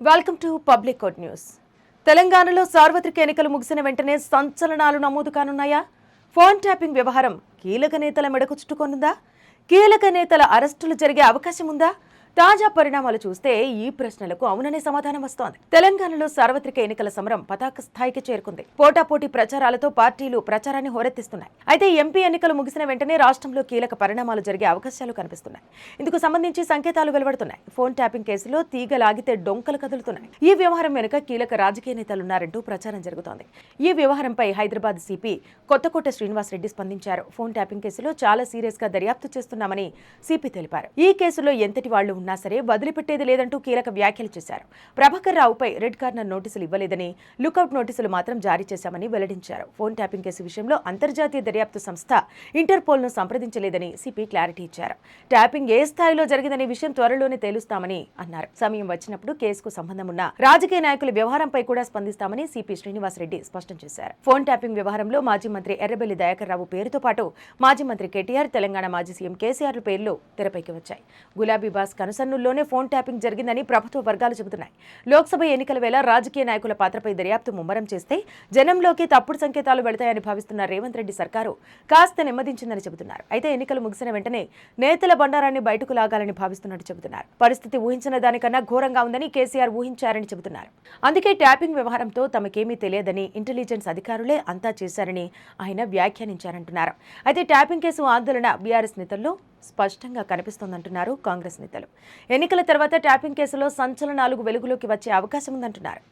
Welcome to public code news తెలంగాణలో సార్వత్రిక ఎన్నికలు ముగిసిన వెంటనే సంచలనాలు నమోదు కానున్నాయా? ఫోన్ ట్యాపింగ్ వ్యవహారం కీలక నేతల మెడకు చుట్టుకొనుందా? కీలక నేతల అరెస్టులు జరిగే అవకాశం ఉందా? తాజా పరిణామాలు చూస్తే ఈ ప్రశ్నలకు అవుననే సమాధానం వస్తోంది. తెలంగాణలో సార్వత్రిక ఎన్నికల సమరం పతాక స్థాయికి చేరుకుంది. పోటాపోటీ ప్రచారాలతో పార్టీలు ప్రచారాన్ని హోరెత్తిస్తున్నాయి. అయితే ఎంపీ ఎన్నికలు ముగిసిన వెంటనే రాష్ట్రంలో కీలక పరిణామాలు జరిగే అవకాశాలు కనిపిస్తున్నాయి. ఇందుకు సంబంధించి సంకేతాలు వెలువడుతున్నాయి. ఫోన్ ట్యాపింగ్ కేసులో తీగ లాగితే డొంకలు కదులుతున్నాయి. ఈ వ్యవహారం వెనుక కీలక రాజకీయ నేతలున్నారంటూ ప్రచారం జరుగుతోంది. ఈ వ్యవహారంపై హైదరాబాద్ సిపి కొత్తకోట శ్రీనివాసరెడ్డి స్పందించారు. ఫోన్ ట్యాపింగ్ కేసులో చాలా సీరియస్గా దర్యాప్తు చేస్తున్నామని సిపి తెలిపారు. ఈ కేసులో ఎంతటి వాళ్ళు ఉన్నా సరే వదిలిపెట్టేది లేదంటూ కీలక వ్యాఖ్యలు చేశారు. ప్రభాకర్ రావుపై రెడ్ కార్నర్ నోటీసులు ఇవ్వలేదని లుకౌట్ నోటీసులు మాత్రం జారీ చేశామని వెల్లడించారు. ఫోన్ ట్యాపింగ్ కేసు విషయంలో అంతర్జాతీయ దర్యాప్తు సంస్థ ఇంటర్పోల్ను సంప్రదించలేదని సిపి క్లారిటీ ఇచ్చారు. ట్యాపింగ్ ఏ స్థాయిలో జరిగిందనే విషయం త్వరలోనే తేలుస్తామని అన్నారు. సమయం వచ్చినప్పుడు కేసుకు సంబంధం ఉన్న రాజకీయ నాయకుల వ్యవహారంపై కూడా స్పందిస్తామని సిపి శ్రీనివాసరెడ్డి స్పష్టం చేశారు. ఫోన్ ట్యాపింగ్ వ్యవహారంలో మాజీ మంత్రి ఎర్రబెల్లి దయాకర్ రావు పేరుతో పాటు మాజీ మంత్రి కేటీఆర్ తెలంగాణ మాజీ సీఎం కేసీఆర్ పేర్లు తెరపైకి వచ్చాయి. గులాబీ బాస్ కనుసన్నుల్లోనే ఫోన్ ట్యాపింగ్ జరిగిందని ప్రభుత్వ వర్గాలు చెబుతున్నాయి. లోక్సభ ఎన్నికల వేళ రాజకీయ నాయకుల పాత్రపై దర్యాప్తు ముమ్మరం చేస్తే జనంలోకి తప్పుడు సంకేతాలు వెళతాయని భావిస్తున్న రేవంత్ రెడ్డి సర్కారు కాస్త నెమ్మదించిందని చెబుతున్నారు. అయితే ఎన్నికలు ముగిసిన వెంటనే నేతల బండారాన్ని బయటకు లాగాలని భావిస్తున్నట్టు చెబుతున్నారు. పరిస్థితి ఊహించిన దానికన్నా ఘోరంగా ఉందని కేసీఆర్ ఊహించారని చెబుతున్నారు. అందుకే ట్యాపింగ్ వ్యవహారంతో తమకేమీ తెలియదని ఇంటెలిజెన్స్ అధికారులే అంతా చేశారని ఆయన వ్యాఖ్యానించారంటున్నారు. అయితే ట్యాపింగ్ కేసు ఆందోళన బీఆర్ఎస్ నేతల్లో స్పష్టంగా కనిపిస్తోందంటున్నారు కాంగ్రెస్ నేతలు. ఎన్నికల తర్వాత ట్యాపింగ్ కేసులో సంచలనాలు వెలుగులోకి వచ్చే అవకాశం ఉందంటున్నారు.